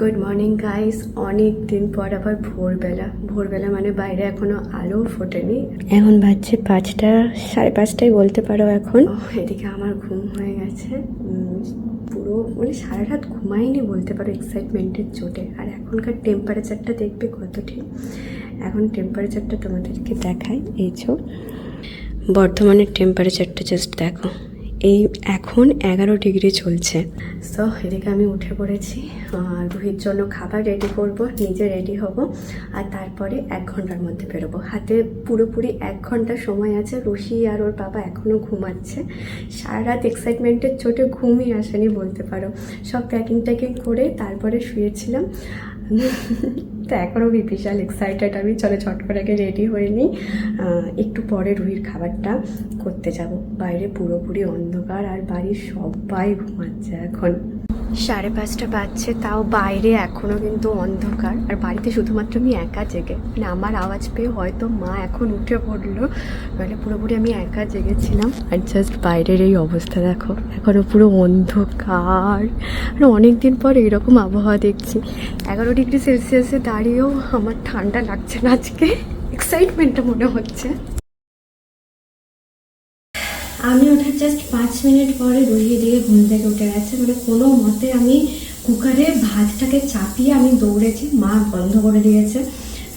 Good morning guys অনেক দিন পর আবার ভোরবেলা। ভোরবেলা মানে বাইরে এখনও আলো ফোটেনি। এখন বাজছে পাঁচটা, সাড়ে পাঁচটাই বলতে পারো এখন। এদিকে আমার ঘুম হয়ে গেছে। পুরো মানে সারা রাত ঘুমাইনি বলতে পারো এক্সাইটমেন্টের চোটে। আর এখনকার টেম্পারেচারটা দেখবে কত ঠিক এখন টেম্পারেচারটা তোমাদেরকে দেখাই। এই যে, বর্ধমানের টেম্পারেচারটা জাস্ট দেখো। এই এখন এগারো ডিগ্রি চলছে। সো এদিকে আমি উঠে পড়েছি। রুহির জন্য খাবার রেডি করব, নিজে রেডি হব, আর তারপরে এক ঘণ্টার মধ্যে বেরোবো। হাতে পুরোপুরি এক ঘণ্টা সময় আছে। রুহি আর ওর বাবা এখনও ঘুমাচ্ছে। সারা রাত এক্সাইটমেন্টের চোটে ঘুমই আসেনি বলতে পারো। সব প্যাকিং ট্যাকিং করে তারপরে শুয়েছিলাম। তো এখনও বিশাল এক্সাইটেড আমি চলে ঝট করে আগে রেডি হয়ে নিই। একটু পরে রুহির খাবারটা করতে যাব। বাইরে পুরোপুরি অন্ধকার আর বাড়ির সবাই ঘুমাচ্ছে এখন। সাড়ে পাঁচটা বাজছে, তাও বাইরে এখনও কিন্তু অন্ধকার। আর বাড়িতে শুধুমাত্র আমি একা জেগে। মানে আমার আওয়াজ পেয়ে হয়তো মা এখন উঠে পড়ল। নাহলে পুরোপুরি আমি একা জেগেছিলাম। আর জাস্ট বাইরের এই অবস্থা দেখো। এখনও পুরো অন্ধকার। আর অনেক দিন পর এইরকম আবহাওয়া দেখছি। এগারো ডিগ্রি সেলসিয়াসে দাঁড়িয়েও আমার ঠান্ডা লাগছে না আজকে। এক্সাইটমেন্টটা মনে হচ্ছে। আমি ওঠার জাস্ট পাঁচ মিনিট পরে রুহিয়ে দিয়ে ঘুম থেকে উঠে গেছে। মানে কোনো মতে আমি কুকারে ভাতটাকে চাপিয়ে আমি দৌড়েছি, মা বন্ধ করে দিয়েছে।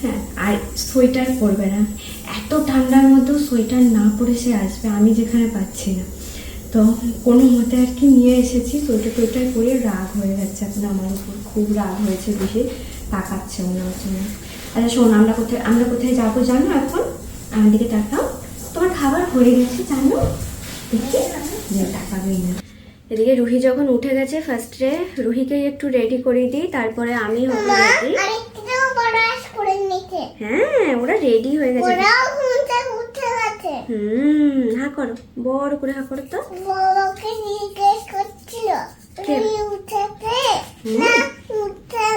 হ্যাঁ আর সোয়েটার পরবে না। এত ঠান্ডার মধ্যেও সোয়েটার না পরে সে আসবে, আমি যেখানে পাচ্ছি না। তো কোনো মতে আর কি নিয়ে এসেছি সোয়েটার টোয়েটার পরে রাগ হয়ে যাচ্ছে এখন আমার উপর। খুব রাগ হয়েছে বেশি তাকাচ্ছে ওনার জন্য। আচ্ছা শোন, আমরা কোথায় আমরা কোথায় যাব জানো এখন? আমার দিকে তাকাও। তোমার খাবার হয়ে গেছে, জানো? এদিকে রুহি যখন উঠে গেছে ফার্স্টে রুহিকে একটু রেডি করে দিই তারপরে আমি হব রেডি হ্যাঁ ওরা রেডি হয়ে গেছে। হুম হা করো বড় করে হা করো তো। বড়কে জিজ্ঞেস করছিল কে? উঠেছে? না উঠে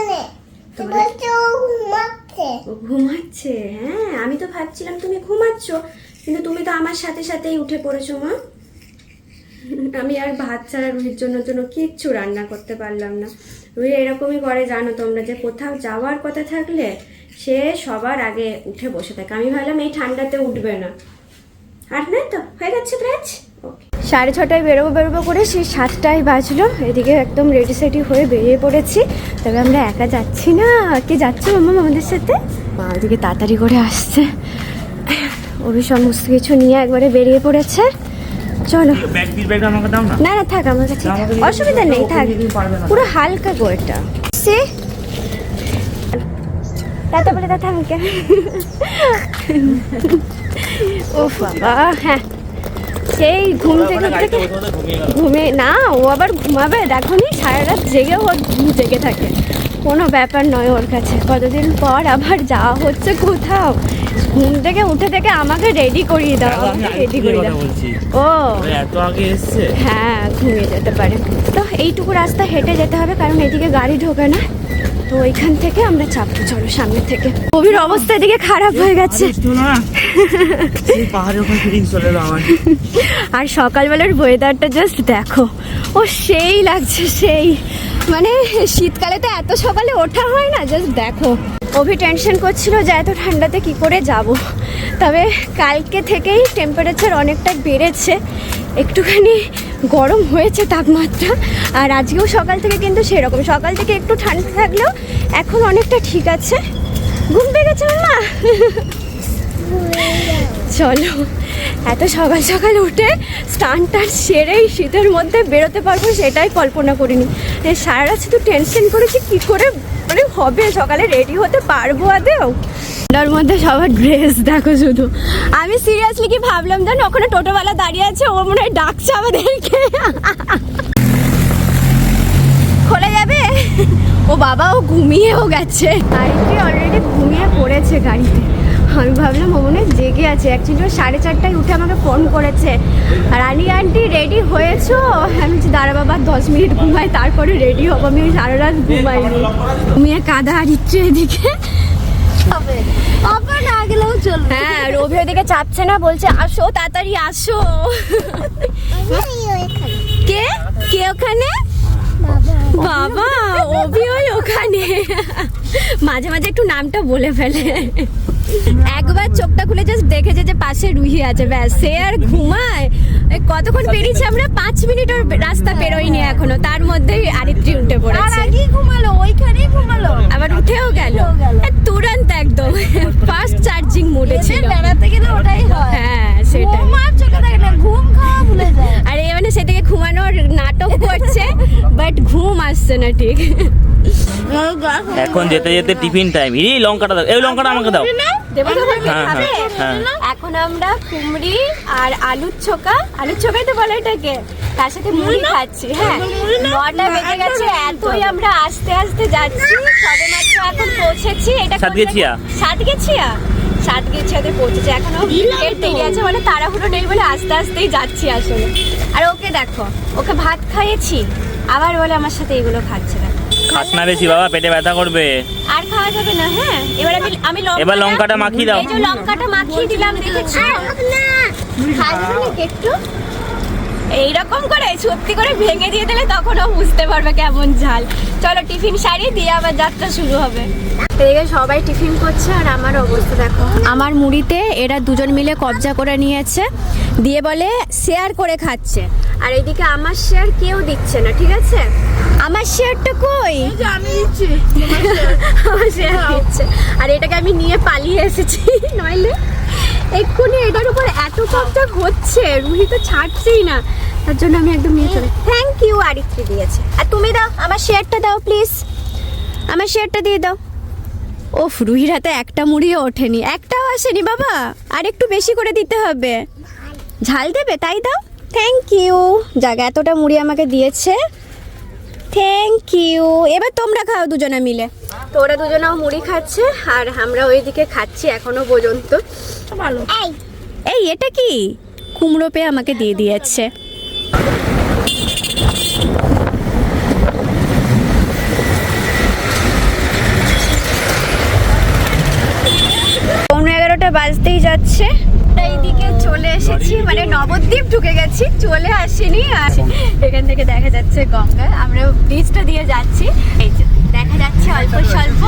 তোমার- বলছে ঘুমাচ্ছে। ঘুমাচ্ছে হ্যাঁ আমি তো ভাবছিলাম তুমি ঘুমাচ্ছ কিন্তু তুমি তো আমার সাথে সাথেই উঠে পড়েছো মা। আমি আর ভাত ছাড়া রুহির জন্য জন্য কিচ্ছু রান্না করতে পারলাম না। রুহি এরকমই করে জানো তোমরা যে কোথাও যাওয়ার কথা থাকলে সে সবার আগে উঠে বসে থাকে। আমি ভাবলাম এই ঠান্ডাতে উঠবে না। আর নাই তো, হয়ে যাচ্ছে ব্রাচ? সাড়ে ছটায় বেরোবো বেরোবো করে সেই সাতটায় বাজলো। এদিকে একদম রেডি সেডি হয়ে বেরিয়ে পড়েছি। তবে আমরা একা যাচ্ছি না। কে যাচ্ছে মামা আমাদের সাথে? মা ওদিকে তাড়াতাড়ি করে আসছে। ওই সমস্ত কিছু নিয়ে একবারে বেরিয়ে পড়েছে। চলো। না। না থাক আমার কাছে অসুবিধা নেই থাক। পুরো হালকা গোটা সে? দাদা বলে দাদা আমাকে ও বাবা হ্যাঁ। সেই ঘুম থেকে থেকে ঘুমে না ও আবার ঘুমাবে দেখো নি সারা রাত জেগে ও জেগে থাকে। কোনো ব্যাপার নয় ওর কাছে। কতদিন পর আবার যাওয়া হচ্ছে কোথাও? ঘুম থেকে উঠে থেকে আমাকে রেডি করিয়ে দাও আমি আমাকে রেডি করিয়ে দাও। ও। এত আগে এসেছে? হ্যাঁ ঘুমিয়ে যেতে পারে। তো এইটুকু রাস্তা হেঁটে যেতে হবে কারণ এদিকে গাড়ি ঢোকে না। তো ওইখান থেকে আমরা চাপবো চলো সামনে থেকে। কবির অবস্থা এদিকে খারাপ হয়ে গেছে। আর সকালবেলার ওয়েদারটা জাস্ট দেখো। ও সেই লাগছে সেই। মানে শীতকালে তো এত সকালে ওঠা হয় না জাস্ট দেখো। অভি টেনশন করছিল যে এত ঠান্ডাতে কি করে যাব। তবে কালকে থেকেই টেম্পারেচার অনেকটা বেড়েছে। একটুখানি গরম হয়েছে তাপমাত্রা, আর আজকেও সকাল থেকে কিন্তু সেরকম। সকাল থেকে একটু ঠান্ডা থাকলেও এখন অনেকটা ঠিক আছে। ঘুম পেয়ে গেছে মামা চলো, এত সকাল সকাল উঠে স্নান টান সেরেই শীতের মধ্যে বেরোতে পারব সেটাই কল্পনা করিনি। সারা রাত শুধু টেনশন করেছি, কি করে মানে হবে? সকালে রেডি হতে পারব আদেও তার মধ্যে সবার ড্রেস দেখো শুধু। আমি সিরিয়াসলি কি ভাবলাম জানো? ওখানে টোটোওয়ালা দাঁড়িয়ে আছে, ও মনে হয় ডাকছে আমাদেরকে। খোলা যাবে? ও বাবা, ও ঘুমিয়েও গেছে। গাড়িতে অলরেডি ঘুমিয়ে পড়েছে গাড়িতে। আমি ভাবলাম, ও মনে জেগে আছে। অ্যাকচুয়ালি ও সাড়ে চারটায় উঠে আমাকে ফোন করেছে। আর আনি আন্টি রেডি হয়েছো? আমি বলছি, দাঁড়া বাবা, দশ মিনিট ঘুমাই, তারপরে রেডি হব। আমি সারা রাত ঘুমাইনি। ঘুমিয়ে কাদা হারিচ্ছে এদিকে। আবার না গেলেও চলবে। হ্যাঁ রবি ওদিকে চাপছে না বলছে আসো তাড়াতাড়ি আসো। কে? কে ওখানে? বাবা অভি ওই ওখানে। মাঝে মাঝে একটু নামটা বলে ফেলে। একবার চোখটা খুলে জাস্ট দেখেছে যে পাশে রুহি আছে। ব্যাস সে আর ঘুমায়। কতক্ষণ বেরিয়েছি আমরা? পাঁচ মিনিট ওর রাস্তা পেরোইনি এখনও। তার মধ্যেই আরিত্রি উঠে আর আগেই ঘুমালো ওইখানেই ঘুমালো। আবার উঠেও গেল। তুরন্ত একদম। চার্জিং মোডে ছিল। বেড়াতে গেলে ওটাই হয়। বাট ঘুম আসছে না ঠিক। এখন যেতে যেতে টিফিন টাইম এই লঙ্কাটা দাও। এই লঙ্কাটা আমাকে দাও। হ্যাঁ? হ্যাঁ, হ্যাঁ। এখন আমরা কুমড়ি আর আলুর ছোকা। আলুর ছোকাই তো বলে এটাকে। তার সাথে মুড়ি খাচ্ছি হ্যাঁ। নটা বেজে গেছে এতই আমরা আস্তে আস্তে যাচ্ছি। সবে মাত্র এখন পৌঁছেছি। এটা সাতগেছিয়া। সাতগেছিয়া? সাতগেছিয়াতে পৌঁছেছে। এখনও এর দেরি আছে মানে তাড়াহুড়ো নেই বলে আস্তে আস্তেই যাচ্ছি আসলে। আর ওকে দেখো ওকে ভাত খাইয়েছি। আবার বলে আমার সাথে এগুলো খাচ্ছে না। খাস না বেশি বাবা পেটে ব্যথা করবে। আর খাওয়া যাবে না হ্যাঁ? এবার আমি আমি লঙ্কা এবার লঙ্কাটা মাখিয়ে দাও। এই যে লঙ্কাটা মাখিয়ে দিলাম দেখেছ? না। যাবে একটু? এইরকম করে সত্যি করে ভেঙে দিয়ে দিলে তখন ও বুঝতে পারবে কেমন ঝাল। চলো টিফিন সারি দিয়ে আবার যাত্রা শুরু হবে। এদিকে সবাই টিফিন করছে আর আমার অবস্থা দেখো। আমার মুড়িতে এরা দুজন মিলে কবজা করে নিয়েছে দিয়ে বলে শেয়ার করে খাচ্ছে। আর এইদিকে আমার শেয়ার কেউ দিচ্ছে না ঠিক আছে? আমার শেয়ারটা কই? আমি দিচ্ছি। আমার শেয়ার দিচ্ছে। আর এটাকে আমি নিয়ে পালিয়ে এসেছি নইলে। এক্ষুনি এটার উপর এত কবজা হচ্ছে রুহি তো ছাড়ছেই না। তার জন্য আমি একদম নিয়ে চলে থ্যাংক ইউ আরিত্রি দিয়েছে। আর তুমি দাও আমার শেয়ারটা দাও প্লিজ আমার শেয়ারটা দিয়ে দাও। ওফ রুহির হাতে একটা মুড়িও ওঠেনি। একটাও আসেনি বাবা। আর একটু বেশি করে দিতে হবে। ঝাল দেবে তাই দাও। থ্যাংক ইউ জায়গা এতটা মুড়ি আমাকে দিয়েছে। থ্যাংক ইউ এবার তোমরা খাও দুজনে মিলে। তো ওরা দুজনেও মুড়ি খাচ্ছে আর আমরা ওইদিকে খাচ্ছি এখনও পর্যন্ত। ভালো। এই এই এটা কি? কুমড়ো পেয়ে আমাকে দিয়ে দিয়েছে। পৌনে এগারোটা বাজতেই যাচ্ছে। এইদিকে চলে এসেছি মানে নবদ্বীপ ঢুকে গেছি চলে আসিনি আর এখান থেকে দেখা যাচ্ছে গঙ্গা আমরা ব্রিজটা দিয়ে যাচ্ছি। এই যে। দেখা যাচ্ছে অল্প স্বল্প।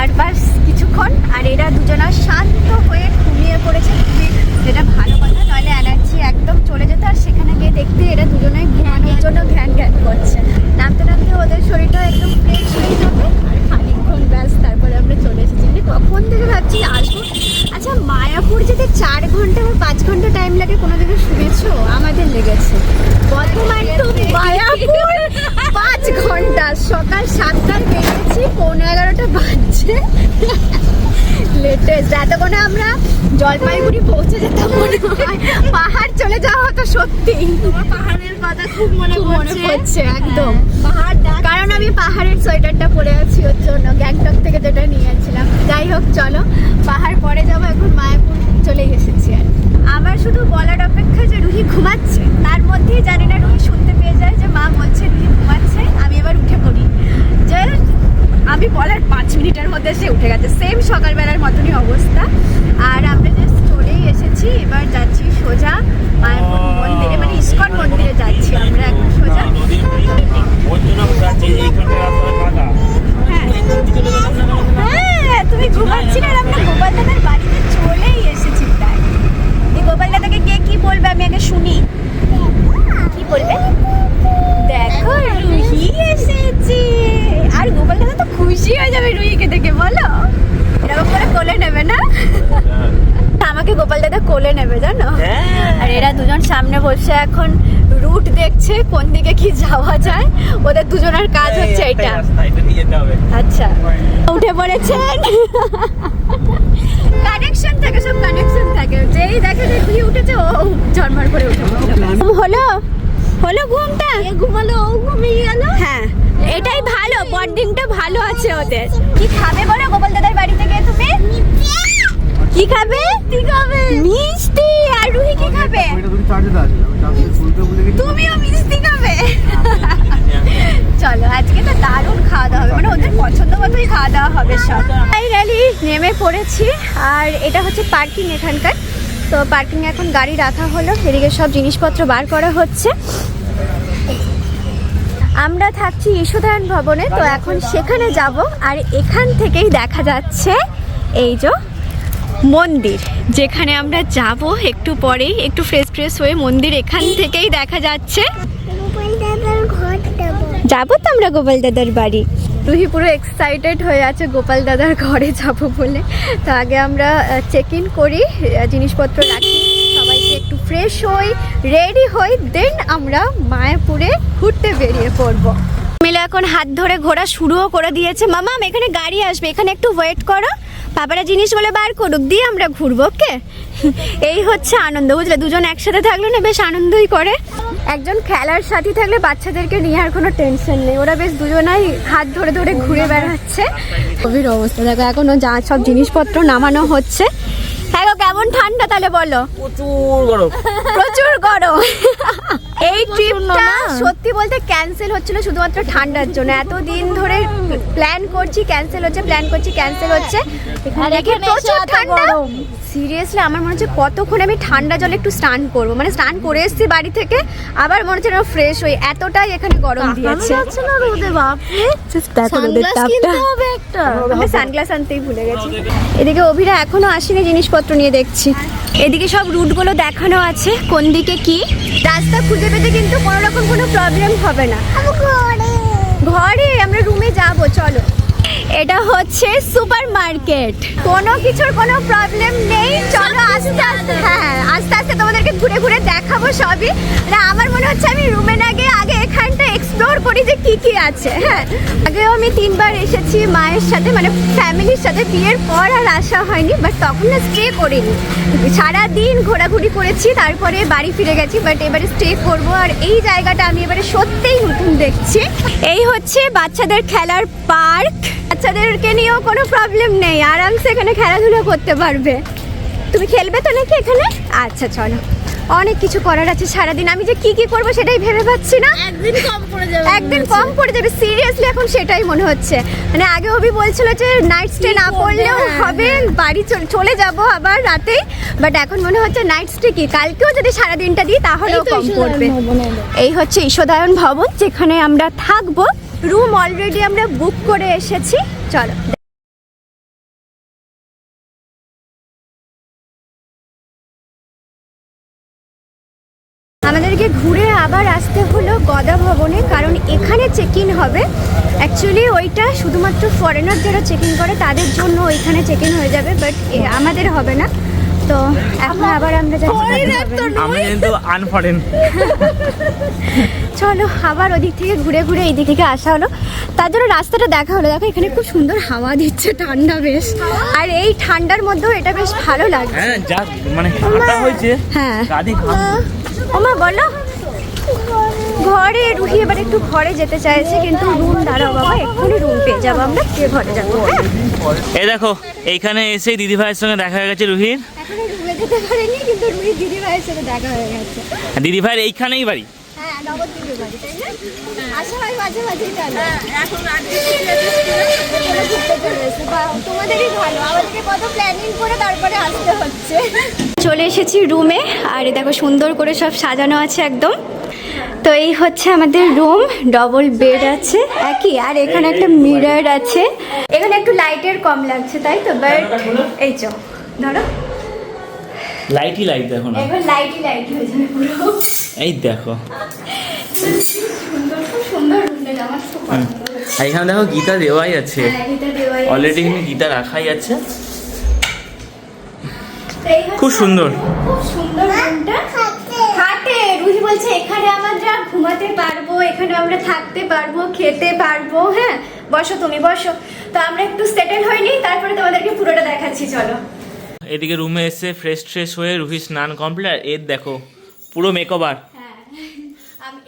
আর বাস কিছুক্ষণ আর এরা দুজনা শান্ত হয়ে ঘুমিয়ে পড়েছে খুবই যেটা ভালো কথা নইলে এনার্জি একদম চলে যেত আর সেখানে গিয়ে দেখতে এরা দুজনে ঘুমানোর জন্য ঘ্যান ঘ্যান করছে নামতে নামতে ওদের শরীরটা একদম ফ্রেশ হয়ে যাবে আর খানিকক্ষণ ব্যাস তারপরে আমরা চলে এসেছি মানে কখন থেকে ভাবছি আসব আচ্ছা মায়াপুর যেতে চার ঘণ্টা বা পাঁচ ঘণ্টা টাইম লাগে কোনো দিকে শুনেছো আমাদের লেগেছে বর্তমান তো মায়াপুর পাঁচ ঘণ্টা সকাল সাতটায় বেরিয়েছি পৌনে এগারোটা বাজছে লেটেস্ট এতক্ষণে আমরা জলপাইগুড়ি পৌঁছে যেতাম মনে হয় পাহাড় চলে যাওয়া হতো সত্যি। তোমার পাহাড়ের কথা খুব মনে মনে পড়ছে। পড়ছে একদম। পাহাড় কারণ আমি পাহাড়ের সোয়েটারটা পরে আছি ওর জন্য গ্যাংটক থেকে যেটা নিয়েছিলাম। যাই হোক চলো পাহাড় পরে যাব এখন মায়াপুর চলে এসেছি আর আমার শুধু বলার অপেক্ষা যে রুহি ঘুমাচ্ছে তার মধ্যেই জানি না রুহি শুনতে পেয়ে যায় যে মা বলছে রুহি ঘুমাচ্ছে আমি এবার উঠে পড়ি। যে আমি বলার পাঁচ মিনিটের মধ্যে সে উঠে গেছে। সেম সকালবেলার মতনই অবস্থা। আর আমরা জাস্ট চলেই এসেছি। এবার যাচ্ছি সোজা মায়াপুর মন্দিরে মানে ইস্কন মন্দিরে যাচ্ছি আমরা এখন সোজা হ্যাঁ হ্যাঁ তুমি ঘুমাচ্ছিলে আর আমরা গোপাল দাদার বাড়িতে চলেই এসেছি প্রায় এই গোপাল দাদাকে কে কি বলবে আমি আগে শুনি কি বলবে দেখো রুহি এসেছে আর গোপাল দাদা তো খুশি হয়ে যাবে রুহিকে দেখে বলো এরকম করে কোলে নেবে না আমাকে গোপাল দাদা কোলে নেবে জানো আর এরা দুজন সামনে বসে এখন রুট দেখছে কোন দিকে কি যাওয়া যায়? ওদের দুজনের কাজ হচ্ছে এটা আচ্ছা। উঠে পড়েছেন? কানেকশন থাকে সব কানেকশন থাকে। যেই দেখে যে তুই উঠেছে ও জন্মার করে উঠে হলো? হলো ঘুমটা? এ ঘুমালো? ও ঘুমিয়ে গেল? হ্যাঁ। এটাই ভালো বন্ডিংটা ভালো আছে ওদের। কি খাবে বলো? গোপাল দাদার বাড়ি থেকে তুমি কি খাবে? কি খাবে। মিষ্টি। আর রুহি কি খাবে? তুমিও মিষ্টি খাবে। চলো আজকে তো দারুণ খাওয়া দাওয়া হবে। মানে ওদের পছন্দ মতোই খাওয়া দাওয়া হবে সব। ফাইনালি নেমে পড়েছি আর এটা হচ্ছে পার্কিং এখানকার। তো পার্কিং এখন গাড়ি রাখা হলো এদিকে সব জিনিসপত্র বার করা হচ্ছে। আমরা থাকছি ঈশোধায়ন ভবনে তো এখন সেখানে যাব আর এখান থেকেই দেখা যাচ্ছে এই যে মন্দির যেখানে আমরা যাব একটু পরেই একটু ফ্রেশ ফ্রেশ হয়ে মন্দির এখান থেকেই দেখা যাচ্ছে। যাব তো আমরা গোপাল দাদার বাড়ি। রুহি পুরো এক্সাইটেড হয়ে আছে গোপাল দাদার ঘরে যাব বলে। তো আগে আমরা চেক ইন করি জিনিসপত্র রাখি সবাইকে একটু ফ্রেশ হই রেডি হই দেন আমরা মায়াপুরে ঘুরতে বেরিয়ে পড়ব। মিলে এখন হাত ধরে ঘোরা শুরুও করে দিয়েছে। মামা এখানে গাড়ি আসবে এখানে একটু ওয়েট করো। বাবারা বলে বার করুক দিয়ে আমরা ঘুরবো ওকে? এই হচ্ছে আনন্দ বুঝলে? দুজন একসাথে থাকলে না বেশ আনন্দই করে। একজন খেলার সাথী থাকলে বাচ্চাদেরকে নিয়ে আর কোনো টেনশন নেই। ওরা বেশ দুজনাই হাত ধরে ধরে ঘুরে বেড়াচ্ছে। গভীর অবস্থা দেখো এখনও যা সব জিনিসপত্র নামানো হচ্ছে। হ্যাঁ কেমন ঠান্ডা তাহলে বলো? প্রচুর গরম। প্রচুর গরম। এই ট্রিপটা সত্যি বলতে ক্যান্সেল হচ্ছিল শুধুমাত্র ঠান্ডার জন্য। এত দিন ধরে প্ল্যান করছি ক্যান্সেল হচ্ছে প্ল্যান করছি ক্যান্সেল হচ্ছে। প্রচুর ঠান্ডা। সিরিয়াসলি আমার মনে হচ্ছে কতক্ষণ আমি ঠান্ডা জলে একটু স্নান করব। মানে স্নান করে এসেছি বাড়ি থেকে আবার মনে হচ্ছে ফ্রেশ হই। এতটাই এখানে গরম দিয়েছে। সানগ্লাস আনতেই ভুলে গেছি। এদিকে অভিরা এখনও আসেনি জিনিসপত্র নিয়ে দেখছি। এদিকে সব রুটগুলো দেখানো আছে। কোন দিকে কি? রাস্তা খুঁজে পেতে কিন্তু কোনো রকম কোনো প্রবলেম হবে না। ঘরে। আমরা রুমে যাব চলো। এটা হচ্ছে সুপার মার্কেট কোনো কিছুর কোনো প্রবলেম নেই। চলো আস্তে আস্তে হ্যাঁ আস্তে আস্তে তোমাদেরকে ঘুরে ঘুরে দেখাবো সবই। না আমার মনে হচ্ছে আমি রুমে না গিয়ে আগে এখানটা এক্সপ্লোর করি যে কি কি আছে। হ্যাঁ আগেও আমি তিনবার এসেছি মায়ের সাথে মানে ফ্যামিলির সাথে বিয়ের পর আর আসা হয়নি বাট তখন না স্টে করিনি। সারা দিন ঘোরাঘুরি করেছি, তারপরে বাড়ি ফিরে গেছি বাট এবারে স্টে করব। আর এই জায়গাটা আমি এবারে সত্যিই নতুন দেখছি। এই হচ্ছে বাচ্চাদের খেলার পার্ক। বাচ্চাদেরকে নিয়েও কোনো প্রবলেম নেই, আরামসে এখানে খেলাধুলা করতে পারবে। তুমি খেলবে তো নাকি এখানে? আচ্ছা চলো। অনেক কিছু করার আছে সারাদিন। আমি যে কি কি করব সেটাই ভেবে পাচ্ছি না। একদিন কম পড়ে যাবে একদিন কম পড়ে যাবে। সিরিয়াসলি এখন সেটাই মনে হচ্ছে। মানে আগে অভি বলছিল যে নাইট স্টে না করলেও হ্যাঁ, হবে বাড়ি চল- যাব আবার রাতেই। বাট এখন মনে হচ্ছে নাইট স্টে কি? কালকেও যদি সারা দিনটা দিই তাহলেও কম পড়বে। এই হচ্ছে ঈশোদায়ন ভবন যেখানে আমরা থাকব। রুম অলরেডি আমরা বুক করে এসেছি। চলো। আমাদেরকে ঘুরে আবার আসতে হলো গদা ভবনে, কারণ এখানে চেক ইন হবে। অ্যাকচুয়ালি ওইটা শুধুমাত্র ফরেনার যারা চেক ইন করে, তাদের জন্য ওইখানে চেক ইন হয়ে যাবে বাট আমাদের হবে না। তো এখন আবার আমরা যাচ্ছি আমি কিন্তু আনফরেন চলো আবার ওদিক থেকে ঘুরে ঘুরে এই দিক থেকে আসা হলো। তার জন্য রাস্তাটা দেখা হলো। দেখো এখানে খুব সুন্দর হাওয়া দিচ্ছে ঠান্ডা বেশ। আর এই ঠান্ডার মধ্যেও এটা বেশ ভালো লাগছে। হ্যাঁ যা মানে ঠান্ডা হয়েছে হ্যাঁ। ওমা বলো। ঘরে রুহি এবার একটু ঘরে যেতে চাইছে কিন্তু রুম দাঁড়াও বাবা এক্ষুনি রুম পেয়ে যাব আমরা কে ঘরে যাব হ্যাঁ? এই দেখো এইখানে এসে দিদি ভাইয়ের সঙ্গে দেখা হয়ে গেছে রুহির। দিদি ভাইয়ের সাথে দেখা হয়ে এইখানেই বাড়ি। হ্যাঁ ঘুরতে চলে এসেছি। বাহ, তোমাদেরই ভালো। আমাদেরকে কত প্ল্যানিং করে তারপরে আসতে হচ্ছে। চলে এসেছি রুমে আর দেখো সুন্দর করে সব সাজানো আছে একদম। তো এই হচ্ছে আমাদের রুম ডবল বেড আছে। একই আর এখানে একটা মিরর আছে। এখানে একটু লাইটের কম লাগছে তাই তো? বাট এই চো ধরো। লাইটই লাইট দেখো না। এবার লাইটই লাইট হয়ে যাবে পুরো। এই দেখো। সুন্দর খুব সুন্দর রুমটা আমার খুব পছন্দ আর এখানে দেখো গীতা দেওয়াই আছে। হ্যাঁ, অলরেডি আছে। এখানে গীতা রাখাই আছে। খুব সুন্দর। খুব সুন্দর রুমটা বলছে, এখানে আমরা ঘুমাতে পারব, এখানে আমরা থাকতে পারব, খেতে পারব হ্যাঁ? বসো তুমি, বসো। তো আমরা একটু সেটেল হইনি তারপরে তোমাদেরকে পুরোটা দেখাচ্ছি, চলো। এদিকে রুমে এসে ফ্রেশ ট্রেশ হয়ে রুহি স্নান কমপ্লিট এর দেখো, পুরো মেকওভার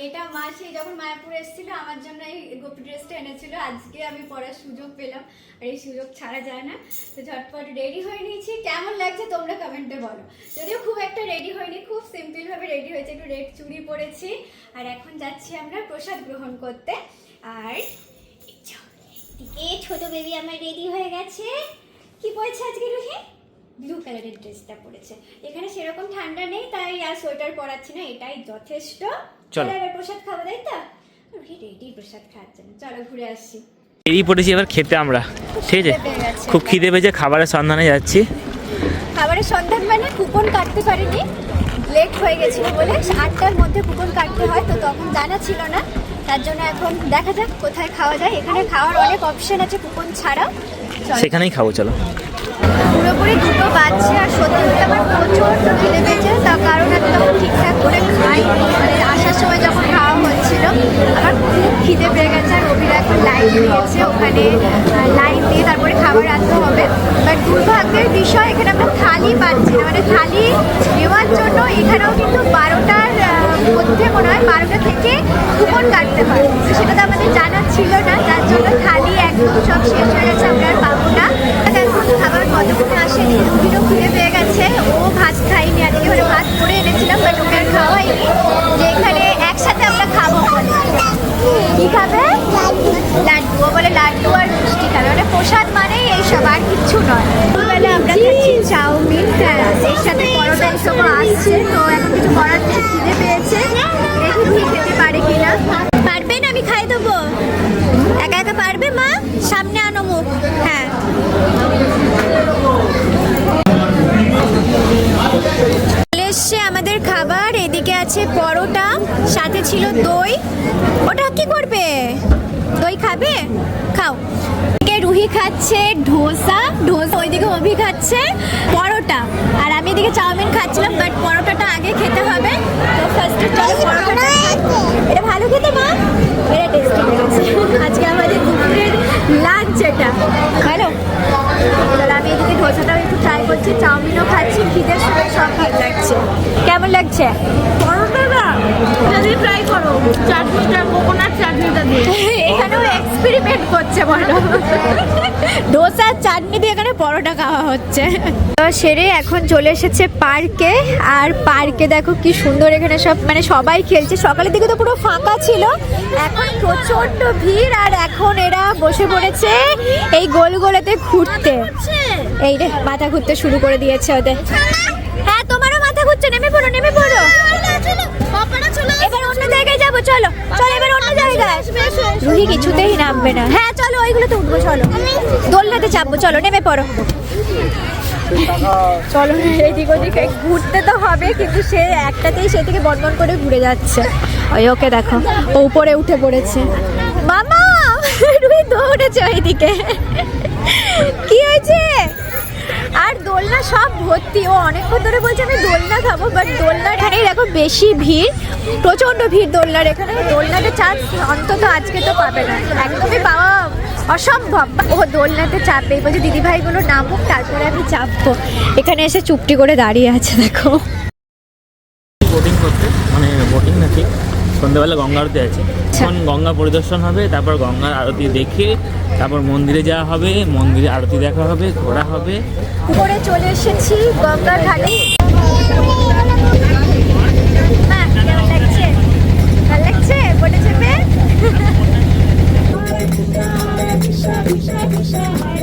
এটা মা সেই যখন মায়াপুর এসেছিল, আমার জন্য এই গোপী ড্রেসটা এনেছিল। আজকে আমি পরার সুযোগ পেলাম, আর এই সুযোগ ছাড়া যায় না। তো ঝটপট রেডি হয়ে নিয়েছি। কেমন লাগছে তোমরা কমেন্টে বলো। যদিও খুব একটা রেডি হয়নি, খুব সিম্পলভাবে রেডি হয়েছে। একটু রেড চুড়ি পরেছি। আর এখন যাচ্ছি আমরা প্রসাদ গ্রহণ করতে। আর এ ছোট বেবি আমার রেডি হয়ে গেছে। কি পরেছে আজকে রুহি? ব্লু কালারের ড্রেসটা পরেছে। এখানে সেরকম ঠান্ডা নেই, তাই আর সোয়েটার পরাচ্ছি না, এটাই যথেষ্ট। চলো। প্রসাদ খাব তাই তো? রেডি প্রসাদ খাওয়ার জন্য চলো ঘুরে আসি। বেরিয়ে পড়েছি এবার খেতে আমরা। ঠিক আছে? খুব খিদে পেয়েছে খাবারের সন্ধানে যাচ্ছি। খাবারের সন্ধান মানে কুপন কাটতে পারিনি। লেট হয়ে গেছিল বলে আটটার মধ্যে কুপন কাটতে হয় তো তখন জানা ছিল না। তার জন্য এখন দেখা যাক কোথায় খাওয়া যায়। এখানে খাওয়ার অনেক অপশন আছে কুপন ছাড়াও। চলো। সেখানেই খাব চলো। পুরোপুরি দুটো বাজছে আর সত্যি বলতে আমার প্রচণ্ড খিদে পেয়েছে। তার কারণ আমি তখন ঠিকঠাক করে খাইনি। মানে আসার সময় যখন খাওয়া হচ্ছিল, আমার খুব খিদে পেয়ে গেছে আর অভিরা এখন লাইন দিয়েছে। ওখানে লাইন দিয়ে তারপরে খাবার আনতে হবে। বাট দুর্ভাগ্যের বিষয়, এখানে আমরা থালি পাচ্ছি না। মানে থালি নেওয়ার জন্য এখানেও কিন্তু বারোটার মধ্যে মনে হয় বারোটা থেকে কুপন কাটতে হয়। তো সেটা তো আমাদের জানা ছিল না। যার জন্য থালি একদম সব শেষ হয়ে গেছে, আমরা আর পাবো না। কতক্ষণে আসেনি রুবিরও ফিরে পেয়ে গেছে। ও ভাত খাইনি আজকে মানে ভাত করে এনেছিলাম বাট ওকে আর খাওয়াইনি যে এখানে একসাথে আমরা খাব কি খাবে? লাড্ডু। ও বলে লাড্ডু আর মিষ্টি খাবে। মানে প্রসাদ মানেই এইসব, আর কিচ্ছু নয়। দুপুরবেলা আমরা খাচ্ছি চাউমিন। হ্যাঁ এর সাথে পরোটা এসব আসছে তো এখন কিছু করার নেই, খিদে পেয়েছে। দেখি কি খেতে পারে কিনা। পারবেন আমি খাই দেবো। একা একা পারবে মা? সামনে আনো মুখ। হ্যাঁ। আছে পরোটা, সাথে ছিল দই। ওটা কি করবে? দই খাবে? খাও। রুহি খাচ্ছে ধোসা ধোসা ওইদিকে অভি খাচ্ছে পরোটা। আর আমি এদিকে চাউমিন খাচ্ছিলাম বাট পরোটাটা আগে খেতে হবে। তো ফার্স্টে চলো এটা ভালো খেতে, মা? এটা টেস্টি আজকে আমাদের দুপুরের লাঞ্চ এটা। ভালো? আমি এদিকে ধোসাটাও একটু ট্রাই করছি, চাউমিনও খাচ্ছি খিদের সময় সব কেমন লাগছে? পরোটাটা যদি ট্রাই করো। চাটনিটা কোকোনাট চাটনিটা দিয়ে। এখানেও এক্সপেরিমেন্ট করছে চাটনি দিয়ে এখানে পরোটা খাওয়া হচ্ছে। তো সেরে এখন চলে এসেছে পার্কে। আর পার্কে দেখো কি সুন্দর এখানে সব মানে সবাই খেলছে। সকালের দিকে তো পুরো ফাঁকা ছিল। এখন প্রচণ্ড ভিড় আর এখন এরা বসে পড়েছে এই গোল গোলেতে ঘুরতে এই রে মাথা ঘুরতে শুরু করে দিয়েছে ওদের। ঘুরছে নেমে পড়ো নেমে পড়ো। এবার অন্য জায়গায় যাব, চলো। চলো, এবার অন্য জায়গায়। রুহি কিছুতেই নামবে না। হ্যাঁ চলো, ওইগুলোতে উঠবো, চলো। দোলনাতে চাপবো, চলো, নেমে পড়ো। চলো, এদিক ওদিকে ঘুরতে তো হবে, কিন্তু সে একটাতেই সে থেকে বন্ধন করে ঘুরে যাচ্ছে। ওই ওকে দেখো, ও উপরে উঠে পড়েছে। মামা, রুহি দৌড়েছে ওইদিকে। কি হয়েছে? আর দোলনা সব ভর্তি। ও অনেকক্ষণ ধরে বলছে, আমি দোলনা খাব বাট দোলনার এখানেই দেখো বেশি ভিড়। প্রচণ্ড ভিড় দোলনার এখানে। দোলনাতে চান্স অন্তত আজকে তো পাবে না। একদমই পাওয়া অসম্ভব। ও দোলনাতে চাপবে বলছে দিদিভাইগুলো নামুক, তারপরে আমি চাপবো। এখানে এসে চুপটি করে দাঁড়িয়ে আছে, দেখো। বোটিং করতে মানে বোটিং না ঠিক। সন্ধ্যাবেলা গঙ্গা আরতি আছে আচ্ছা। তখন গঙ্গা পরিদর্শন হবে তারপর গঙ্গার আরতি দেখে তারপর মন্দিরে যাওয়া হবে মন্দিরে আরতি দেখা হবে ঘোরা হবে। উপরে চলে এসেছি গঙ্গার ঘাটে